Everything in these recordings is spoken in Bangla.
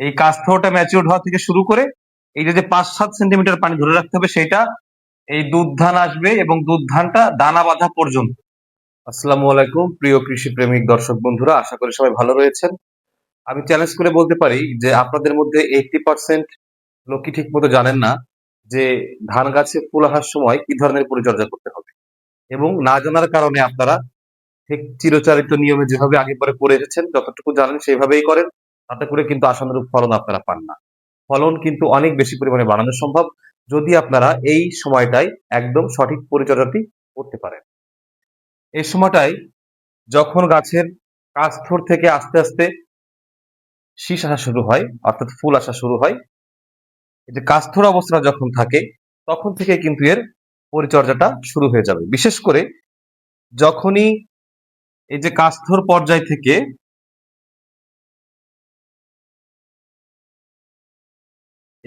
এই কাস্থটা ম্যাচিউর হওয়া থেকে শুরু করে এই যে পাঁচ সাত সেন্টিমিটার পানি ধরে রাখতে হবে সেটা এই দুধ ধান আসবে এবং দুধ ধানটা দানা বাঁধা পর্যন্ত। আসসালামু আলাইকুম, প্রিয় কৃষি প্রেমিক দর্শক বন্ধুরা, আশা করি সবাই ভালো রয়েছেন। আমি চ্যালেঞ্জ করে বলতে পারি যে আপনাদের মধ্যে এইটটি পার্সেন্ট লোকই ঠিক মতো জানেন না যে ধান গাছে ফুল আসার সময় কি ধরনের পরিচর্যা করতে হবে এবং না জানার কারণে আপনারা ঠিক চিরচারিত নিয়মে যেভাবে আগে পরে করে এসেছেন, যতটুকু জানেন সেইভাবেই করেন। তাতে করে কিন্তু আশানুরূপ ফলন আপনারা পান না। ফলন কিন্তু অনেক বেশি পরিমাণে বাড়ানো সম্ভব যদি আপনারা এই সময়টাই একদম সঠিক পরিচর্যাটি করতে পারেন। এই সময়টাই যখন গাছের কাস্থর থেকে আস্তে আস্তে শীষ আসা শুরু হয়, অর্থাৎ ফুল আসা শুরু হয় যে কাস্থর অবস্থা যখন থাকে, তখন থেকে কিন্তু এর পরিচর্যাটা শুরু হয়ে যাবে। বিশেষ করে যখনই এই যে কাস্থর পর্যায় থেকে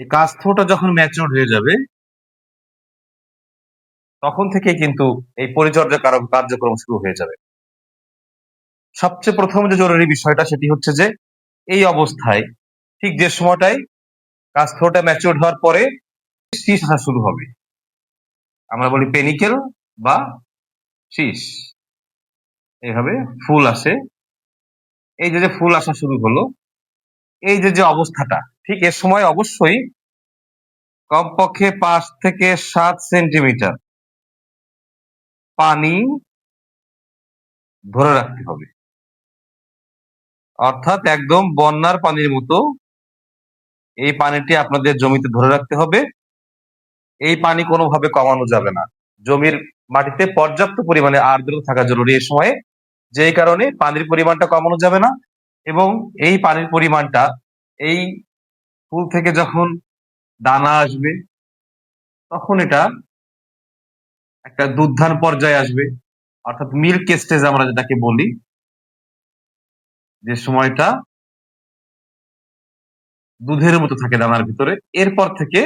এই কাস্থটা যখন ম্যাচিওর হয়ে যাবে, তখন থেকে কিন্তু এই পরিচর্যা কার্যক্রম শুরু হয়ে যাবে। সবচেয়ে প্রথম যে জরুরি বিষয়টা সেটি হচ্ছে যে, এই অবস্থায় ঠিক যে সময়টায় কাস্থটা ম্যাচিওর হওয়ার পরে শীষ আসা শুরু হবে। আমরা বলি পেনিকেল বা শীষ। এইভাবে ফুল আসে। এই যে ফুল আসা শুরু হলো, এই যে যে অবস্থাটা, ঠিক এর সময় অবশ্যই কমপক্ষে পাঁচ থেকে সাত সেন্টিমিটার। পানি ধরে রাখতে হবে। অর্থাৎ একদম বন্যার পানির মতো এই পানিটি আপনাদের জমিতে ধরে রাখতে হবে। এই পানি কোনোভাবে কমানো যাবে না। জমির মাটিতে পর্যাপ্ত পরিমাণে আর্দ্রতা থাকা জরুরি এই সময়ে। যেই কারণে পানির পরিমাণটা কমানো যাবে না এবং এই পানির পরিমাণটা এই ফুল থেকে যখন দানা আসবে, তখন এটা একটা দুধান পর্যায়ে আসবে। অর্থাৎ মিল্ক স্টেজ আমরা যেটাকে বলি, যে সময়টা দুধের মতো থাকে দানার ভিতরে। এরপর থেকে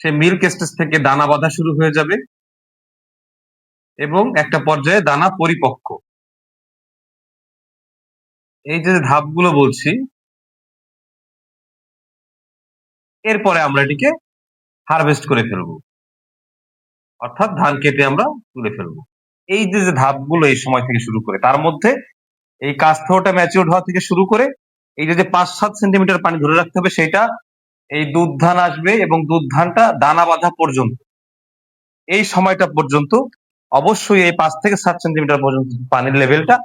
সে মিল্ক স্টেজ থেকে দানা বাঁধা শুরু হয়ে যাবে এবং একটা পর্যায়ে দানা পরিপক্ক। এই যে ধাপগুলো বলছি এরপরে আমরা এটিকে হারভেস্ট করে ফেলব। অর্থাৎ ধান কেটে আমরা তুলে ফেলব। এই যে যে ধাপগুলো এই সময় থেকে শুরু করে, তার মধ্যে এই কাস্থটা ম্যাচিওর হওয়া থেকে শুরু করে এই যে পাঁচ সাত সেন্টিমিটার পানি ধরে রাখতে হবে, সেটা এই দুধ ধান আসবে এবং দুধ ধানটা দানা বাঁধা পর্যন্ত, এই সময়টা পর্যন্ত অবশ্যই এই পাঁচ থেকে সাত সেন্টিমিটার পর্যন্ত পানির লেভেলটা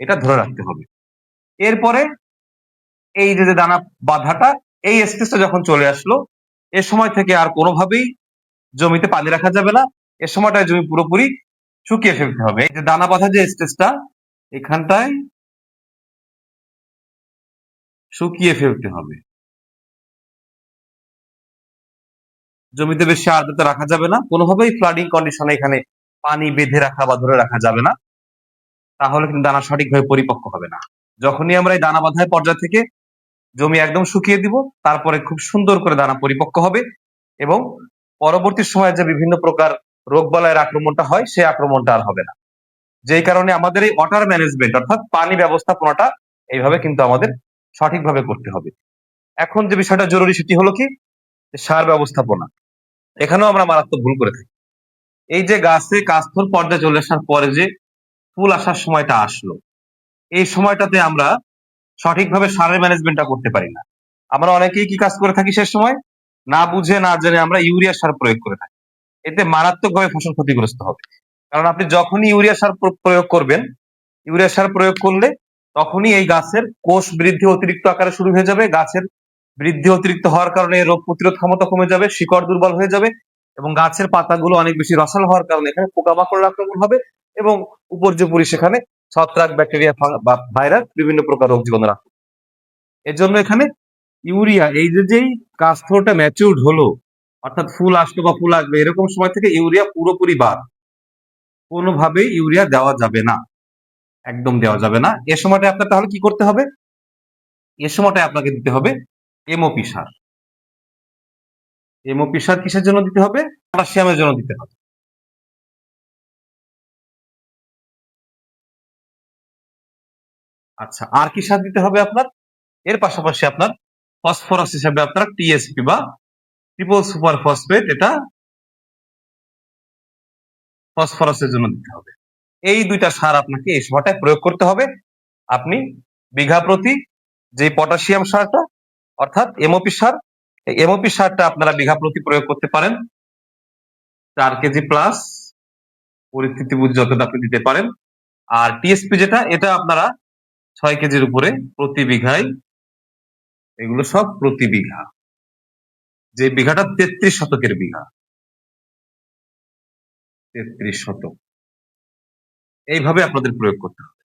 এটা ধরে রাখতে হবে। এরপরে এই যে দানা বাঁধাটা এই স্টেজটা যখন চলে আসলো, এ সময় থেকে আর কোনোভাবেই জমিতে পানি রাখা যাবে না। এ সময়টায় জমি পুরোপুরি শুকিয়ে ফেলতে হবে। এই যে দানা বাঁধা যে স্টেজটা এখানটায় শুকিয়ে ফেলতে হবে। জমিতে বেশি আর্দ্রতা রাখা যাবে না। কোনোভাবেই ফ্লাডিং কন্ডিশনে এখানে পানি বেঁধে রাখা বা ধরে রাখা যাবে না। তাহলে কিন্তু দানা সঠিকভাবে পরিপক্ক হবে না। যখনই আমরা এই দানা বাঁধায় পর্যায় থেকে জমি একদম শুকিয়ে দিব, তারপরে খুব সুন্দর করে দানা পরিপক্ক হবে এবং পরবর্তী সময়ে যে বিভিন্ন প্রকার রোগ বালায়ের আক্রমণটা হয় সেই আক্রমণটা আর হবে না। যেই কারণে আমাদের এই ওয়াটার ম্যানেজমেন্ট অর্থাৎ পানি ব্যবস্থাপনাটা এইভাবে কিন্তু আমাদের সঠিকভাবে করতে হবে। এখন যে বিষয়টা জরুরি সেটি হলো কি? সার ব্যবস্থাপনা। এখানেও আমরা মারাত্মক ভুল করে থাকি। এই যে গাছে কাস্থর পর্যায়ে চলে আসার পরে যে ফুল আসার সময়টা আসলো, এই সময়টাতে আমরা সঠিকভাবে সারের ম্যানেজমেন্টটা করতে পারি না। আমরা অনেকেই কি কাজ করে থাকি সে সময়? না বুঝে, না জেনে আমরা ইউরিয়া সার প্রয়োগ করে থাকি। এতে মারাত্মকভাবে ফসল ক্ষতিগ্রস্ত হবে। কারণ আপনি যখনই ইউরিয়া সার প্রয়োগ করবেন, ইউরিয়া সার প্রয়োগ করলে তখনই এই গাছের কোষ বৃদ্ধি অতিরিক্ত আকারে শুরু হয়ে যাবে, গাছের বৃদ্ধি অতিরিক্ত হওয়ার কারণে রোগ প্রতিরোধ ক্ষমতা কমে যাবে, শিকড় দুর্বল হয়ে যাবে এবং গাছের পাতাগুলো অনেক বেশি রসাল হওয়ার কারণে এখানে পোকামাকড় আক্রমণ হবে এবং উপর্যুপরি সেখানে ছত্রাক, ব্যাকটেরিয়া বা ভাইরাস বিভিন্ন প্রকার রোগ জীবাণু রাখবে এর জন্য এখানে ইউরিয়া, এই যে যেই কাস্থটা ম্যাচিউরড হলো, অর্থাৎ ফুল আসলো বা ফুল আসবে, এরকম সময় থেকে ইউরিয়া পুরোপুরি বাদ কোনোভাবেই ইউরিয়া দেওয়া যাবে না। একদম দেওয়া যাবে না। এ সময়টা আপনার তাহলে কি করতে হবে? এ সময়টায় আপনাকে দিতে হবে এমওপি সার। এমওপি সার কিসের জন্য দিতে হবে? পটাশিয়ামের জন্য দিতে হবে। আচ্ছা আর কি সার দিতে হবে আপনার? এর পাশাপাশি আপনার ফসফরাস হিসাবে আপনার টিএসপি বা ট্রিপল সুপার ফসফেট এটা ফসফরাসের জন্য দিতে হবে। এই দুইটা সার আপনাকে এই সময়টায় প্রয়োগ করতে হবে। আপনি বিঘা প্রতি যে পটাশিয়াম সারটা, অর্থাৎ এমওপি সার এমওপি সারটা আপনারা বিঘা প্রতি প্রয়োগ করতে পারেন। চার কেজি প্লাস পরিস্থিতি বুঝে যতটা আপনি দিতে পারেন। আর টিএসপি যেটা, এটা আপনারা ছয় কেজির উপরে প্রতি বিঘায় এগুলো সব প্রতি বিঘা। যে বিঘাটা তেত্রিশ শতকের বিঘা। তেত্রিশ শতক। এইভাবে আপনাদের প্রয়োগ করতে হবে।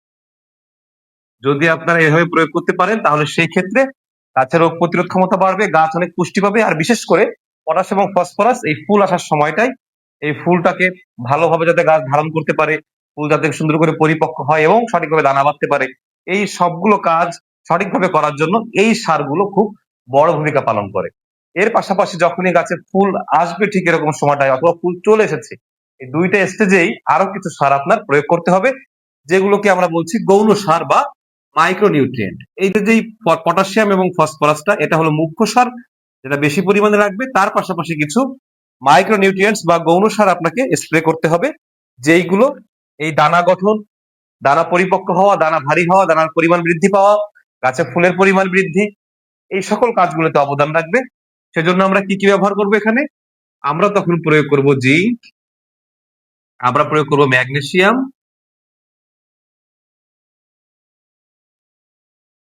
যদি আপনারা এইভাবে প্রয়োগ করতে পারেন, তাহলে সেই ক্ষেত্রে গাছের রোগ প্রতিরোধ ক্ষমতা বাড়বে, গাছ অনেক পুষ্টি পাবে, আর বিশেষ করে পটাশ এবং ফসফরাস এই ফুল আসার সময়টাই এই ফুলটাকে ভালোভাবে যাতে গাছ ধারণ করতে পারে, ফুল যাতে সুন্দর করে পরিপক্ক হয় এবং সঠিকভাবে দানা বাঁধতে পারে এই সবগুলো কাজ সঠিকভাবে করার জন্য এই সারগুলো খুব বড় ভূমিকা পালন করে। এর পাশাপাশি যখনই গাছে ফুল আসবে ঠিক এরকম সময়টায় অথবা ফুল চলে এসেছে, এই দুইটা স্টেজেই আরও কিছু সার আপনার প্রয়োগ করতে হবে, যেগুলোকে আমরা বলছি গৌণ সার বা মাইক্রোনিউট্রিয়েন্ট এই যে পটাশিয়াম এবং ফসফরাসটা এটা হলো মুখ্য সার, যেটা বেশি পরিমাণে রাখবে তার পাশাপাশি কিছু মাইক্রোনিউট্রিয়েন্টস বা গৌণ সার আপনাকে স্প্রে করতে হবে, যেইগুলো এই দানা গঠন দানা পরিপক্ক হওয়া, দানা ভারী হওয়া, দানার পরিমাণ বৃদ্ধি পাওয়া, গাছে ফুলের পরিমাণ বৃদ্ধি, এই সকল কাজগুলোতে অবদান রাখবে। সেজন্য আমরা কি কি ব্যবহার করব এখানে? আমরা তখন প্রয়োগ করব জিঙ্ক, আমরা প্রয়োগ করব ম্যাগনেসিয়াম,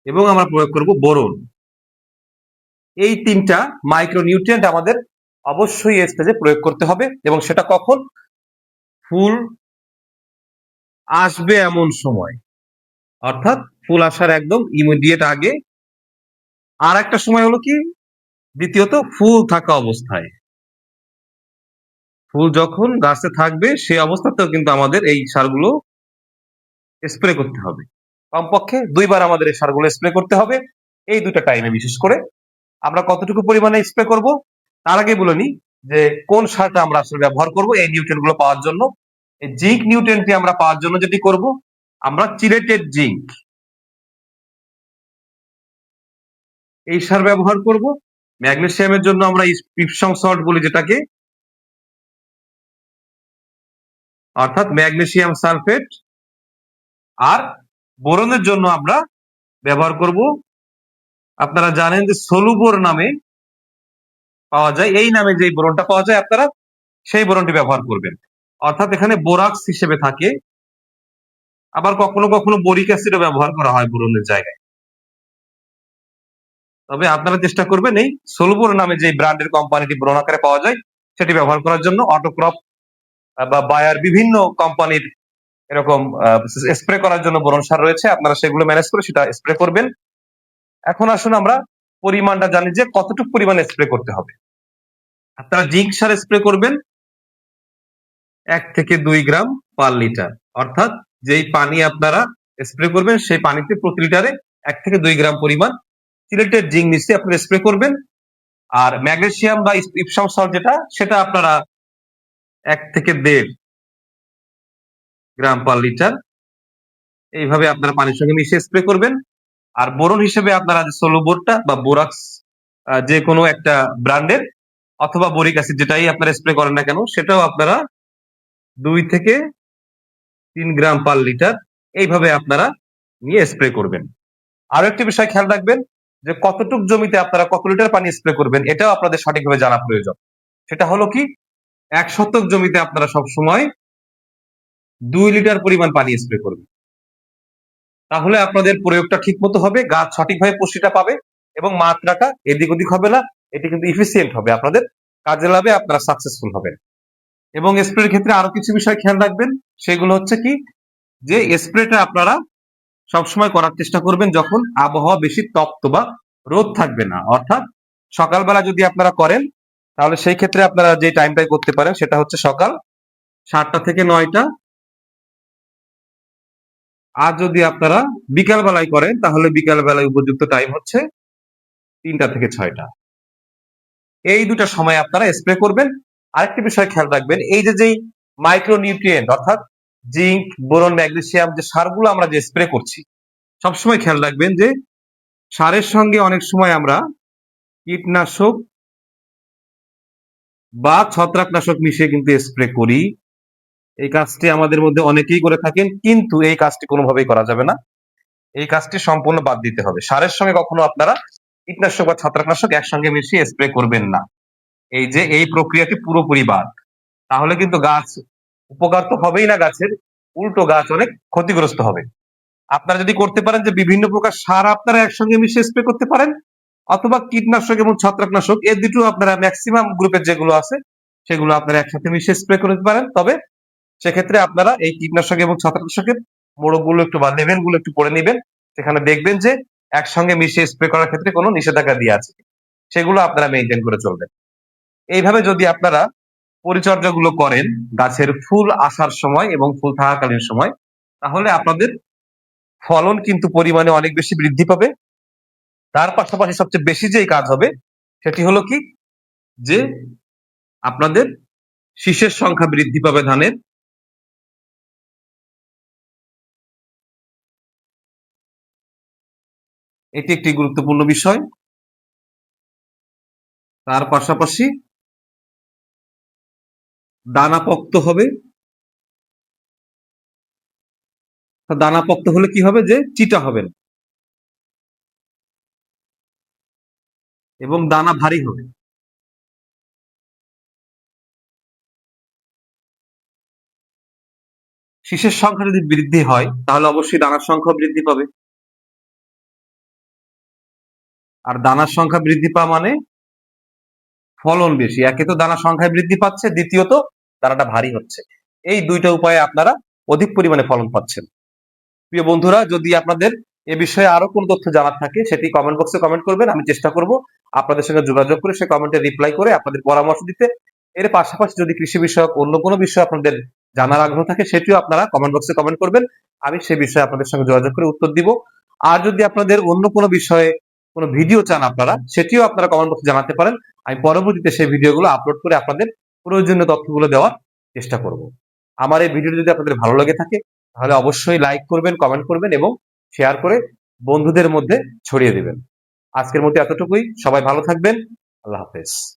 এবং আমরা প্রয়োগ করব বোরন। এই তিনটা মাইক্রোনিউট্রিয়েন্ট আমাদের অবশ্যই স্টেজে প্রয়োগ করতে হবে, এবং সেটা কখন? ফুল আসবে এমন সময়। অর্থাৎ ফুল আসার একদম ইমিডিয়েট আগে। আর একটা সময় হলো কি? দ্বিতীয়ত ফুল থাকা অবস্থায়। ফুল যখন গাছে থাকবে, সেই অবস্থাতেও কিন্তু আমাদের এই সারগুলো স্প্রে করতে হবে। কমপক্ষে দুইবার আমাদের এই সারগুলো স্প্রে করতে হবে। এই দুটো টাইমে বিশেষ করে। আমরা কতটুকু পরিমাণে স্প্রে করব? তার আগে বলে নিই যে কোন সারটা আমরা আসলে ব্যবহার করব এই নিউট্রিয়েন্টগুলো পাওয়ার জন্য। জিঙ্ক নিউট্রিয়েন্টটি আমরা পাওয়ার জন্য যেটি করব, আমরা চিলেটেড জিঙ্ক এই সার ব্যবহার করব। ম্যাগনেসিয়ামের জন্য আমরা ইপসম সল্ট বলি যেটাকে। অর্থাৎ ম্যাগনেসিয়াম সালফেট আর বোরনের জন্য আমরা ব্যবহার করব, আপনারা জানেন যে সলুবোর নামে পাওয়া যায়, এই নামে যে বোরনটা পাওয়া যায়, আপনারা সেই বোরনটি ব্যবহার করবেন। অর্থাৎ এখানে বোরাক্স হিসেবে থাকে। আবার কখনো কখনো বোরিক অ্যাসিডও ব্যবহার করা হয় বোরনের জায়গায়। তবে আপনারা চেষ্টা করবেন এই সলুবোর নামে যে ব্র্যান্ডের কোম্পানিটি বোরন আকারে পাওয়া যায়, সেটি ব্যবহার করার জন্য অটোক্রপ বা বায়ার বিভিন্ন কোম্পানির এরকম স্প্রে করার জন্য বোরন সার রয়েছে। আপনারা সেগুলো ম্যানেজ করে সেটা স্প্রে করবেন। এখন আসুন আমরা পরিমাণটা জানি যে কতটুকু পরিমাণে স্প্রে করতে হবে। আপনারা জিঙ্ক সার স্প্রে করবেন এক থেকে দুই গ্রাম পার লিটার। অর্থাৎ যেই পানি আপনারা স্প্রে করবেন, সেই পানিতে প্রতি লিটারে এক থেকে দুই গ্রাম পরিমাণ সিলেটেড জিঙ্ক মিশিয়ে আপনারা স্প্রে করবেন। আর ম্যাগনেশিয়াম বা ইপসাম সল্ট যেটা, সেটা আপনারা এক থেকে দেড় গ্রাম পার লিটার এইভাবে আপনারা পানির সঙ্গে মিশিয়ে স্প্রে করবেন। আর বোরন হিসেবে আপনারা যে সোলোবোরটা বা বোরাক্স যে কোনো একটা ব্র্যান্ডের অথবা বোরিক অ্যাসিড যেটাই আপনারা স্প্রে করেন না কেন, সেটাও আপনারা দুই থেকে তিন গ্রাম পার লিটার এইভাবে আপনারা নিয়ে স্প্রে করবেন। আরও একটি বিষয় খেয়াল রাখবেন, যে কতটুক জমিতে আপনারা কত লিটার পানি স্প্রে করবেন, এটাও আপনাদের সঠিকভাবে জানা প্রয়োজন। সেটা হলো কি, এক শতক জমিতে আপনারা সব সময় দুই লিটার পরিমাণ পানি স্প্রে করবেন। তাহলে আপনাদের প্রয়োগটা ঠিক মতো হবে, গাছ সঠিকভাবে পুষ্টিটা পাবে এবং মাত্রাটা এদিক ওদিক হবে না, এটি কিন্তু ইফিসিয়েন্ট হবে। আপনাদের কাজে লাভে আপনারা সাকসেসফুল হবেন। এবং স্প্রের ক্ষেত্রে আরও কিছু বিষয় খেয়াল রাখবেন, সেগুলো হচ্ছে কি, যে স্প্রেটা আপনারা সবসময় করার চেষ্টা করবেন যখন আবহাওয়া বেশি তপ্ত বা রোদ থাকবে না। অর্থাৎ সকালবেলা যদি আপনারা করেন, তাহলে সেই ক্ষেত্রে আপনারা যে টাইমটাই করতে পারেন, সেটা হচ্ছে সকাল সাতটা থেকে নয়টা। আর যদি আপনারা বিকাল বেলায় করেন, তাহলে বিকাল বেলায় উপযুক্ত টাইম হচ্ছে তিনটা থেকে ছয়টা। এই দুটা সময় আপনারা স্প্রে করবেন আরেকটি বিষয় খেয়াল রাখবেন, এই যে যেই মাইক্রোনিউট্রিয়েন্ট অর্থাৎ জিঙ্ক বোরন ম্যাগনেসিয়াম যে সারগুলো আমরা যে স্প্রে করছি, সবসময় খেয়াল রাখবেন যে সারের সঙ্গে অনেক সময় আমরা কীটনাশক বা ছত্রাকনাশক মিশিয়ে কিন্তু স্প্রে করি। এই কাজটি আমাদের মধ্যে অনেকেই করে থাকেন, কিন্তু এই কাজটি কোনোভাবেই করা যাবে না। এই কাজটি সম্পূর্ণ বাদ দিতে হবে। সারের সঙ্গে কখনো আপনারা কীটনাশক বা ছত্রাকনাশক একসঙ্গে মিশিয়ে স্প্রে করবেন না। এই যে এই প্রক্রিয়াটি পুরোপুরি বাদ। তাহলে কিন্তু গাছ উপকার তো হবেই না গাছের, উল্টো গাছ অনেক ক্ষতিগ্রস্ত হবে। আপনারা যদি করতে পারেন যে বিভিন্ন প্রকার সার আপনারা একসঙ্গে মিশিয়ে স্প্রে করতে পারেন, অথবা কীটনাশক এবং ছত্রাকনাশক এর দুটো আপনারা ম্যাক্সিমাম গ্রুপের যেগুলো আছে, সেগুলো আপনারা একসাথে মিশিয়ে স্প্রে করতে পারেন। তবে সেক্ষেত্রে আপনারা এই কীটনাশক এবং ছত্রাকনাশকের মোড়কগুলো একটু বা লেভেলগুলো একটু পড়ে নেবেন। সেখানে দেখবেন যে একসঙ্গে মিশিয়ে স্প্রে করার ক্ষেত্রে কোনো নিষেধাজ্ঞা দিয়ে আছে। সেগুলো আপনারা মেনটেন করে চলবেন। এইভাবে যদি আপনারা পরিচর্যাগুলো করেন গাছের ফুল আসার সময় এবং ফুল থাকাকালীন সময়, তাহলে আপনাদের ফলন কিন্তু পরিমাণে অনেক বেশি বৃদ্ধি পাবে। তার পাশাপাশি সবচেয়ে বেশি যে কাজ হবে, সেটি হলো কি? যে আপনাদের শীষের সংখ্যা বৃদ্ধি পাবে ধানের। এটি একটি গুরুত্বপূর্ণ বিষয়। তার পাশাপাশি দানা পক্ত হবে। দানা পক্ত হলে কি হবে যে, চিটা হবে না। এবং দানা ভারী হবে। শীষের সংখ্যা যদি বৃদ্ধি হয়, তাহলে অবশ্যই দানার সংখ্যা বৃদ্ধি পাবে। আর দানার সংখ্যা বৃদ্ধি পাওয়া মানে ফলন বেশি। একে তো দানা সংখ্যায় বৃদ্ধি পাচ্ছে, দ্বিতীয়ত দানাটা ভারী হচ্ছে। এই দুইটা উপায়ে আপনারা অধিক পরিমাণে ফলন পাচ্ছেন। প্রিয় বন্ধুরা, যদি আপনাদের এ বিষয়ে আরও কোনো তথ্য জানার থাকে, সেটি কমেন্ট বক্সে কমেন্ট করবেন, আমি চেষ্টা করব আপনাদের সঙ্গে যোগাযোগ করে সে কমেন্টে রিপ্লাই করে আপনাদের পরামর্শ দিতে। এর পাশাপাশি যদি কৃষি বিষয়ক অন্য কোনো বিষয় আপনাদের জানার আগ্রহ থাকে, সেটিও আপনারা কমেন্ট বক্সে কমেন্ট করবেন। আমি সে বিষয়ে আপনাদের সঙ্গে যোগাযোগ করে উত্তর দিব। আর যদি আপনাদের অন্য কোনো বিষয়ে কোনো ভিডিও চান আপনারা, সেটিও আপনারা কমেন্ট বক্সে জানাতে পারেন। আমি পরবর্তীতে সেই ভিডিওগুলো আপলোড করে আপনাদের প্রয়োজনীয় তথ্যগুলো দেওয়ার চেষ্টা করব। আমার এই ভিডিওটি যদি আপনাদের ভালো লেগে থাকে, তাহলে অবশ্যই লাইক করবেন কমেন্ট করবেন এবং শেয়ার করে বন্ধুদের মধ্যে ছড়িয়ে দেবেন। আজকের মতো এতটুকুই। সবাই ভালো থাকবেন। আল্লাহ হাফেজ।